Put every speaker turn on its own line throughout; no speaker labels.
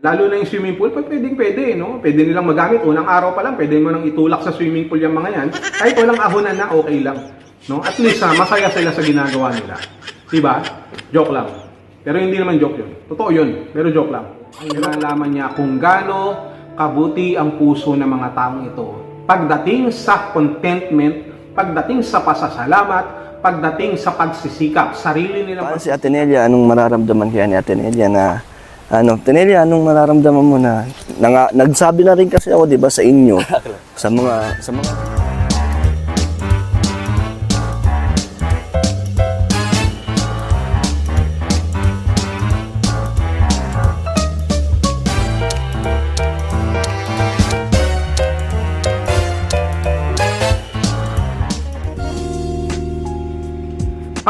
Lalo na yung swimming pool, pag pwedeng pwede, no? Pwede nilang magamit. Unang araw pa lang, pwede mo nang itulak sa swimming pool yung mga yan. Kahit walang ahonan na, okay lang. No? At least, ah, masaya sila sa ginagawa nila. Diba? Joke lang. Pero hindi naman joke yun. Totoo yun. Pero joke lang. Nalalaman niya kung gaano kabuti ang puso ng mga taong ito. Pagdating sa contentment, pagdating sa pasasalamat, pagdating sa pagsisikap, sarili nilang
Paano si Atenelia, anong mararamdaman kaya ni Atenelia na ano, Atenelia, anong mararamdaman mo na, nanga, nagsabi na rin kasi ako, 'di ba, sa inyo sa mga sa mga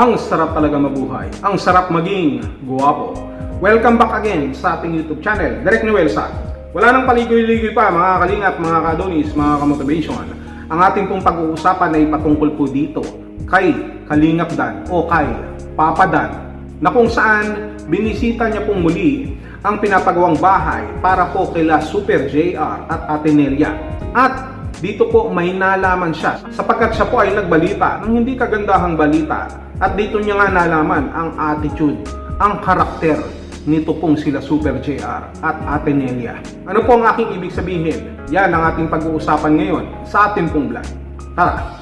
Ang sarap talaga mabuhay. Ang sarap maging guwapo. Welcome back again sa ating YouTube channel, Direk Noel Sa. Wala nang paligoy-ligoy pa mga kalingat, mga kadonis, mga kamotivation. Ang ating pong pag-uusapan ay patungkol po dito kay Kalingap Dan o kay Papa Dan na kung saan binisita niya pong muli ang pinapagawang bahay para po kila Super JR at Atenelia. At dito po may nalaman siya sapagkat siya po ay nagbalita ng hindi kagandahang balita at dito niya nga nalaman ang attitude, ang karakter nito pong sila Super JR at Atenelia. Ano po ang aking ibig sabihin? Yan ang ating pag-uusapan ngayon sa ating pong vlog. Tara!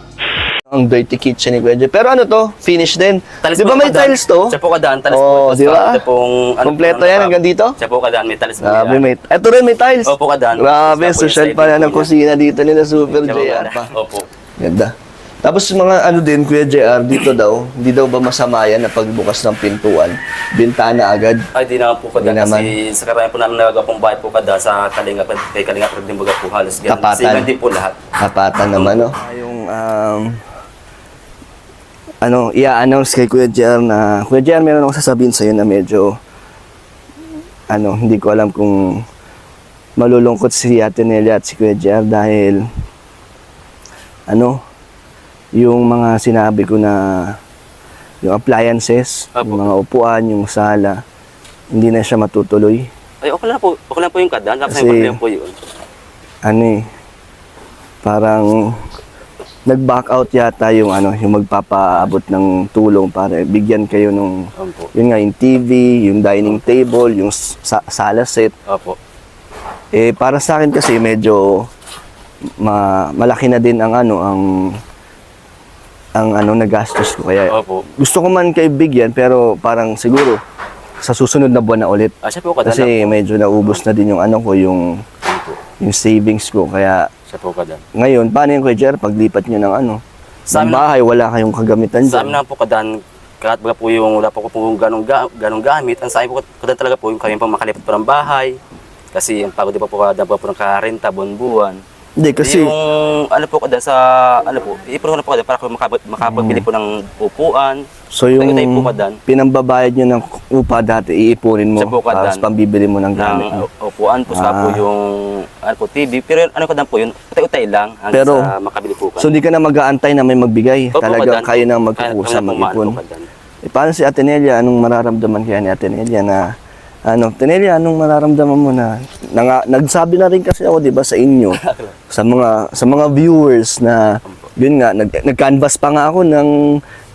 ang dirty kitchen ni Kuya. Pero ano to? Finish din.
Talis
Di ba may
kadaan.
tiles to?
Siya po kadaan, talis
Oh,
po.
di ba?
Ito pong...
Kompleto
ano,
yan
ano,
hanggang dito?
Siya po kadaan, may talis po
Grabe,
yan.
may... Ito rin may tiles.
Opo, kadaan.
Grabe, social pala
po
ng kusina dito nila, Super pa.
Opo.
Ganda. Tapos mga ano din, Kuya JR, dito daw, hindi daw ba masama yan na pagbukas ng pintuan, bintana agad.
Ay, di naman po kadaan
Di naman.
kasi sa karamihan po namin nagagawa pong bahay po kadaan sa Kalinga, kay Kalinga po din baga po halos ganun.
Tapatan.
Same din po lahat.
Kapatan naman, no? Yung, um, ano, i-announce kay Kuya JR na, Kuya JR, meron akong sasabihin sa'yo na medyo, ano, hindi ko alam kung malulungkot si Ate Nelia at si Kuya JR dahil, ano, yung mga sinabi ko na, yung appliances,
Apo.
yung mga upuan, yung sala, hindi na siya matutuloy.
Ay, okay lang po. Okay lang po yung kadaan. Tapos
Kasi-
may problema po yun.
ano eh, parang nag-back out yata yung ano, yung magpapaabot ng tulong para bigyan kayo nung
Opo.
yun nga yung TV, yung dining table, yung sa- sala set.
Opo.
Eh para sa akin kasi medyo ma- malaki na din ang ano ang ang ano nagastos ko kaya
Opo.
gusto ko man kayo bigyan pero parang siguro sa susunod na buwan na ulit
Ah, siya po kadaan.
kasi medyo naubos na din yung ano ko yung yung savings ko kaya
Siya po kadaan.
Ngayon, paano yung Kuya Jer? Paglipat nyo ng ano?
Sa
ng
amin-
bahay, wala kayong kagamitan
Sa
dyan.
amin naman po kadaan, kahit baga po yung wala po ko po ganong, ga, ganong gamit, ang sa amin po kadaan talaga po yung kami pang makalipat po ng bahay. Kasi ang pagod pa po kadaan po ng karenta, buwan-buwan.
Hindi, kasi
Yung ano po kada sa ano po, na po kada para ko makapag, makapagbili po ng upuan.
so yung
Tayo po kadan.
pinambabayad nyo ng upa dati, iipunin mo
Sa bukadan.
tapos pambibili mo ng gamit
ng upuan po sa po
Ah.
yung ano po TV. Pero ano kadan po yun, utay-utay lang hanggang
Pero-
sa makabili po ka.
So hindi ka na mag-aantay na may magbigay.
Opo,
Talagang
kadan.
kayo na magkukusa,
po
mag-ipon.
po.
Eh, paano si Atenelia? Anong mararamdaman kaya ni Atenelia na ano, Atenelia, anong mararamdaman mo na, na nagsabi na rin kasi ako, 'di ba, sa inyo, sa mga sa mga viewers na yun nga, nag, nag-canvas pa nga ako ng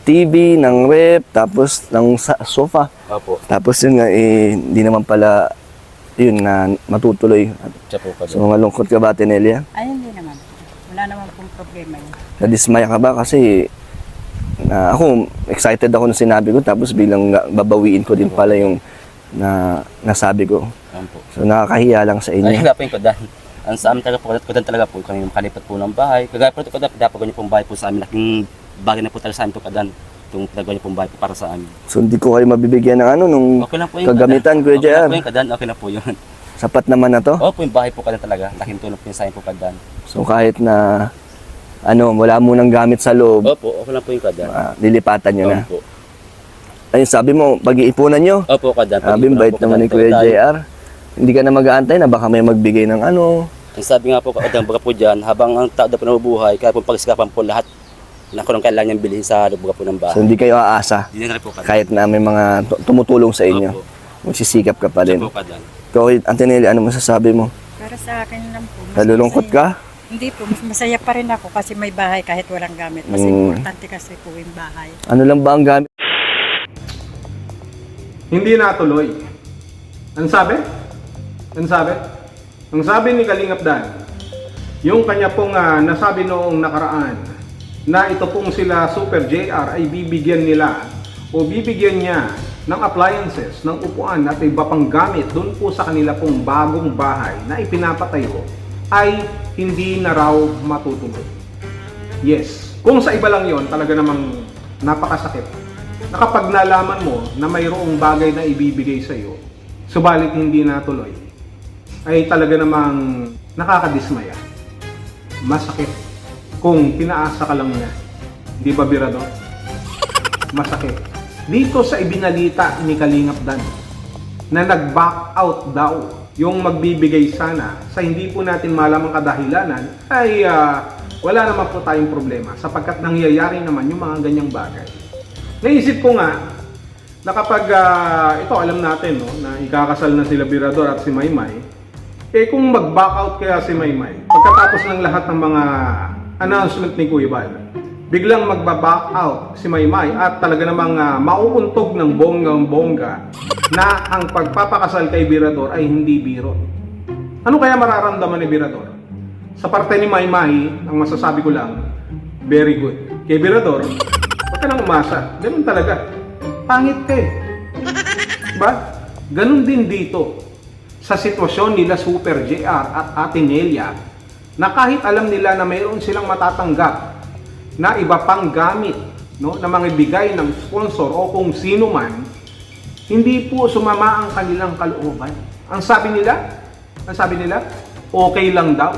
TV, ng rep, tapos ng sa- sofa.
Opo,
Tapos yun nga, eh, hindi naman pala yun na matutuloy.
siya po kadan.
So malungkot ka ba, Atenelia?
Ay, hindi naman. Wala naman pong problema yun.
Nadismaya ka ba? Kasi na ako, excited ako nung sinabi ko tapos bilang nga- babawiin ko din pala yung na nasabi ko.
Opo.
So nakakahiya lang sa
Ay,
inyo.
wala po yung kadan. Ang sa amin talaga po, kadan talaga po, kami makalipat po ng bahay. Kagaya po ito kadan, dapat ganyan pong bahay po sa amin. Laking bagay na po talaga sa amin ito kadan. Itong pinagawa niyo pong bahay po para sa amin.
So hindi ko kayo mabibigyan ng ano nung
Okay lang po yung
kagamitan. Kuya
Okay lang
JR.
po yung kadan, okay lang po yun.
Sapat naman na to.
Oo po yung bahay po kadan talaga. Laking tulong po yung sa amin po kadan.
So kahit na ano, wala mo ng gamit sa loob,
Opo, okay lang po yung kadan.
ah, lilipatan nyo na.
Opo.
Ayun, sabi mo, pag-iipunan nyo.
Opo, kadan.
Sabi, bait naman ni Kuya
tayo.
JR. Hindi ka na mag-aantay na baka may magbigay ng ano.
Ang sabi nga po, kadan, baga po dyan, habang ang tao daw po nabubuhay, kaya po pag-iskapan po lahat na kung kailangan niyang bilhin sa loob po ng
So
bahay.
hindi kayo aasa.
Hindi na rin po kadan.
Kahit na may mga tu- tumutulong sa inyo.
Opo.
Magsisikap ka pa rin.
po kadan.
Ikaw, Ate Nelly, ano masasabi mo?
Para sa akin lang po.
Nalulungkot ka?
Hindi po, mas masaya pa rin ako kasi may bahay kahit walang gamit. Mas
Mm.
importante kasi po yung bahay.
Ano lang ba ang gamit?
Hindi natuloy. Ang sabi? Ang sabi? Ang sabi ni Kalingap Dan, yung kanya pong ah, nasabi noong nakaraan na ito pong sila Super JR ay bibigyan nila o bibigyan niya ng appliances, ng upuan at iba pang gamit doon po sa kanila pong bagong bahay na ipinapatayo ay hindi na raw matutuloy. Yes. Kung sa iba lang yon talaga namang napakasakit. Na kapag nalaman mo na mayroong bagay na ibibigay sa iyo, subalit hindi natuloy, ay talaga namang nakakadismaya. Masakit. Kung pinaasa ka lang niya. Di ba, Birador? Masakit. Dito sa ibinalita ni Kalingap Dan, na nag-back out daw yung magbibigay sana sa hindi po natin malamang kadahilanan ay ah, wala naman po tayong problema sapagkat nangyayari naman yung mga ganyang bagay. Naisip ko nga na kapag ah, ito alam natin no, na ikakasal na sila Birador at si Maymay, eh kung mag-back out kaya si Maymay, pagkatapos ng lahat ng mga announcement ni Kuya Bal, biglang magba-back out si Maymay at talaga namang uh, mauuntog ng bonggang-bongga na ang pagpapakasal kay Birador ay hindi biro. Ano kaya mararamdaman ni Birador? Sa parte ni Maymay, ang masasabi ko lang, very good. Kay Birador, ka nang umasa. Ganun talaga. Pangit ka eh. Diba? Ganun din dito sa sitwasyon nila Super JR at Ate Nelia na kahit alam nila na mayroon silang matatanggap na iba pang gamit no, na mga bigay ng sponsor o kung sino man, hindi po sumama ang kanilang kalooban. Ang sabi nila, ang sabi nila, okay lang daw.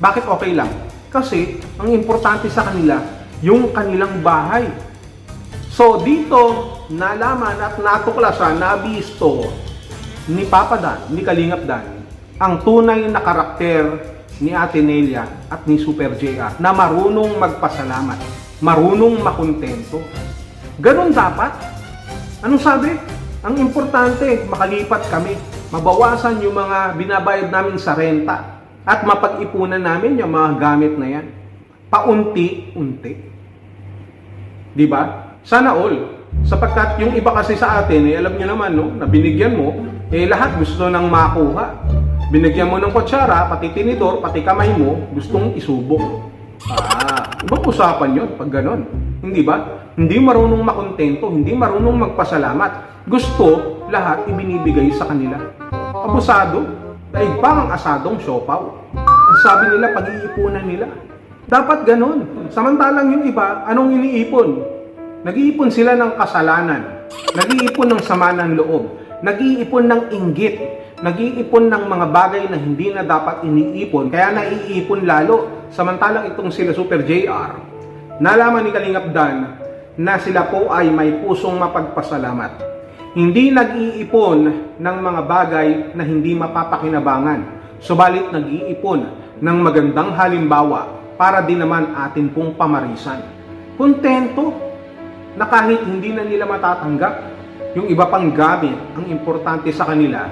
Bakit okay lang? Kasi ang importante sa kanila, yung kanilang bahay. So dito, nalaman at natuklasan, nabisto ni Papa Dan, ni Kalingap Dan, ang tunay na karakter ni Ate Nelia at ni Super JR na marunong magpasalamat, marunong makontento. Ganon dapat. Anong sabi? Ang importante, makalipat kami. Mabawasan yung mga binabayad namin sa renta at mapag-ipunan namin yung mga gamit na yan. Paunti-unti. Di ba? Sana all. Sapagkat yung iba kasi sa atin, eh, alam niyo naman, no, na binigyan mo, eh lahat gusto nang makuha. Binigyan mo ng kutsara, pati tinidor, pati kamay mo, gustong isubok. Ah, ibang usapan yon pag ganon. Hindi ba? Hindi marunong makontento, hindi marunong magpasalamat. Gusto lahat ibinibigay sa kanila. Abusado, daig pa ang asadong siopaw. Ang sabi nila, pag-iipunan nila. Dapat ganon. Samantalang yung iba, anong iniipon? Nag-iipon sila ng kasalanan. Nag-iipon ng sama ng loob. Nag-iipon ng inggit. Nag-iipon ng mga bagay na hindi na dapat iniipon. Kaya naiipon lalo. Samantalang itong sila Super JR, nalaman ni Kalingap Dan na sila po ay may pusong mapagpasalamat. Hindi nag-iipon ng mga bagay na hindi mapapakinabangan. Subalit nag-iipon ng magandang halimbawa para din naman atin pong pamarisan. Kontento na kahit hindi na nila matatanggap yung iba pang gamit, ang importante sa kanila,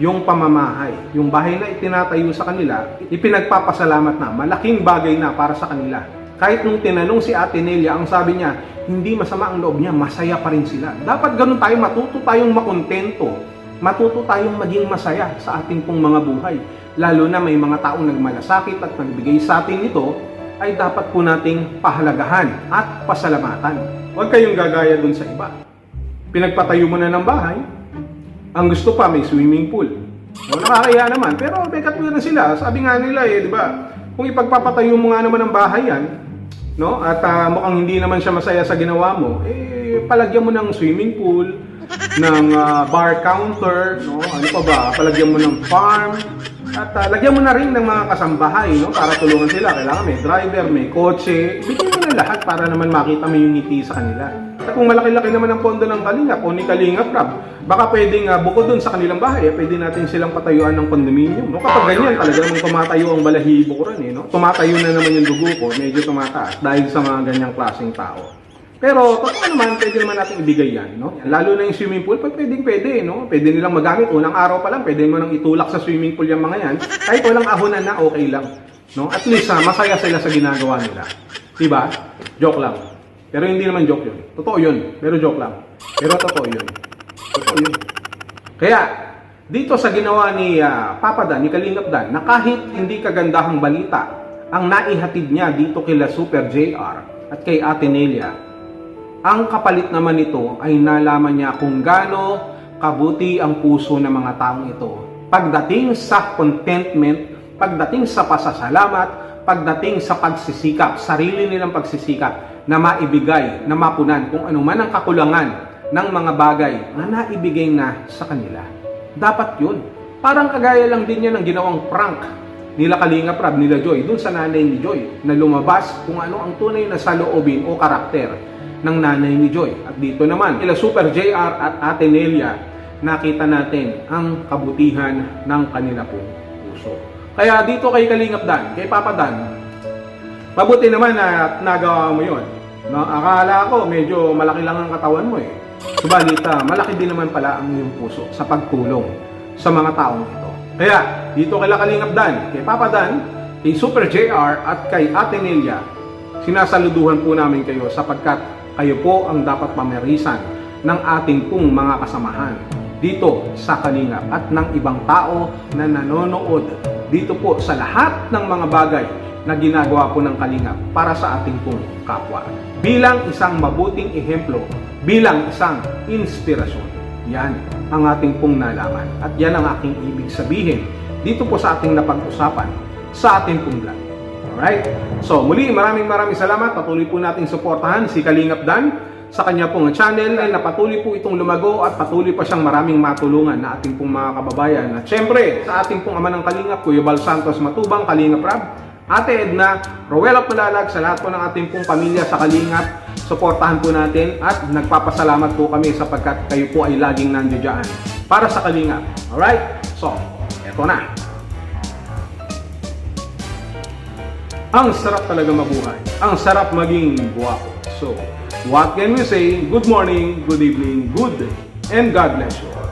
yung pamamahay, yung bahay na itinatayo sa kanila, ipinagpapasalamat na, malaking bagay na para sa kanila. Kahit nung tinanong si Ate Nelia, ang sabi niya, hindi masama ang loob niya, masaya pa rin sila. Dapat ganun tayo, matuto tayong makontento, matuto tayong maging masaya sa ating pong mga buhay. Lalo na may mga taong nagmalasakit at nagbigay sa atin ito, ay dapat po nating pahalagahan at pasalamatan. Huwag kayong gagaya dun sa iba. Pinagpatayo mo na ng bahay, ang gusto pa may swimming pool. O, nakakaya naman, pero may katwiran sila. Sabi nga nila eh, di ba? Kung ipagpapatayo mo nga naman ng bahay yan, no? At ah, mukhang hindi naman siya masaya sa ginawa mo, eh palagyan mo ng swimming pool, ng ah, bar counter, no? Ano pa ba? Palagyan mo ng farm, at ah, lagyan mo na rin ng mga kasambahay, no? Para tulungan sila. Kailangan may driver, may kotse. Bigyan mo na lahat para naman makita mo yung ngiti sa kanila. At kung malaki-laki naman ang pondo ng Kalingap o ni Kalingap Rab, baka pwedeng uh, bukod dun sa kanilang bahay, eh, pwede natin silang patayuan ng condominium. No? Kapag ganyan, talaga namang tumatayo ang balahibo ko rin. Eh, no? Tumatayo na naman yung dugo ko, medyo tumataas dahil sa mga ganyang klaseng tao. Pero totoo naman, pwede naman natin ibigay yan, no? Lalo na yung swimming pool, pag pwedeng pwede, no? Pwede nilang magamit. Unang araw pa lang, pwede mo nang itulak sa swimming pool yung mga yan. Kahit walang ahonan na, okay lang. No? At least, ah, masaya sila sa ginagawa nila. Diba? Joke lang. Pero hindi naman joke yun. Totoo yun. Pero joke lang. Pero totoo yun. Totoo yun. Kaya, dito sa ginawa ni ah, Papa Dan, ni Kalingap Dan, na kahit hindi kagandahang balita, ang naihatid niya dito kila Super JR at kay Ate Nelia, ang kapalit naman nito ay nalaman niya kung gaano kabuti ang puso ng mga taong ito. Pagdating sa contentment, pagdating sa pasasalamat, pagdating sa pagsisikap, sarili nilang pagsisikap na maibigay, na mapunan kung ano man ang kakulangan ng mga bagay na naibigay na sa kanila. Dapat yun. Parang kagaya lang din yan ng ginawang prank nila Kalinga Prab, nila Joy, dun sa nanay ni Joy, na lumabas kung ano ang tunay na saloobin o karakter ng nanay ni Joy. At dito naman, ila Super JR at Ate Nelia, nakita natin ang kabutihan ng kanila pong puso. Kaya dito kay Kalingap Dan, kay Papa Dan, mabuti naman na nagawa mo yon. No, akala ko medyo malaki lang ang katawan mo eh. Subalit, ah, malaki din naman pala ang iyong puso sa pagtulong sa mga taong ito. Kaya, dito kay Kalingap Dan, kay Papa Dan, kay Super JR at kay Ate Nelia, sinasaluduhan po namin kayo sapagkat kayo po ang dapat pamerisan ng ating pong mga kasamahan dito sa Kalingap at ng ibang tao na nanonood dito po sa lahat ng mga bagay na ginagawa po ng Kalingap para sa ating pong kapwa. Bilang isang mabuting ehemplo, bilang isang inspirasyon. Yan ang ating pong nalaman. At yan ang aking ibig sabihin dito po sa ating napag-usapan sa ating pong vlog. Alright? So, muli, maraming maraming salamat. Patuloy po nating suportahan si Kalingap Dan sa kanya pong channel ay napatuloy po itong lumago at patuloy pa siyang maraming matulungan na ating pong mga kababayan. At syempre, sa ating pong ama ng Kalingap, Kuya Bal Santos Matubang, Kalingap Rab, Ate Edna, Rowella Palalag, sa lahat po ng ating pong pamilya sa Kalingap, suportahan po natin at nagpapasalamat po kami sapagkat kayo po ay laging nandiyan para sa Kalingap. Alright? So, eto na. Ang sarap talaga mabuhay. Ang sarap maging guwapo. So, what can we say? Good morning, good evening, good, and God bless you all.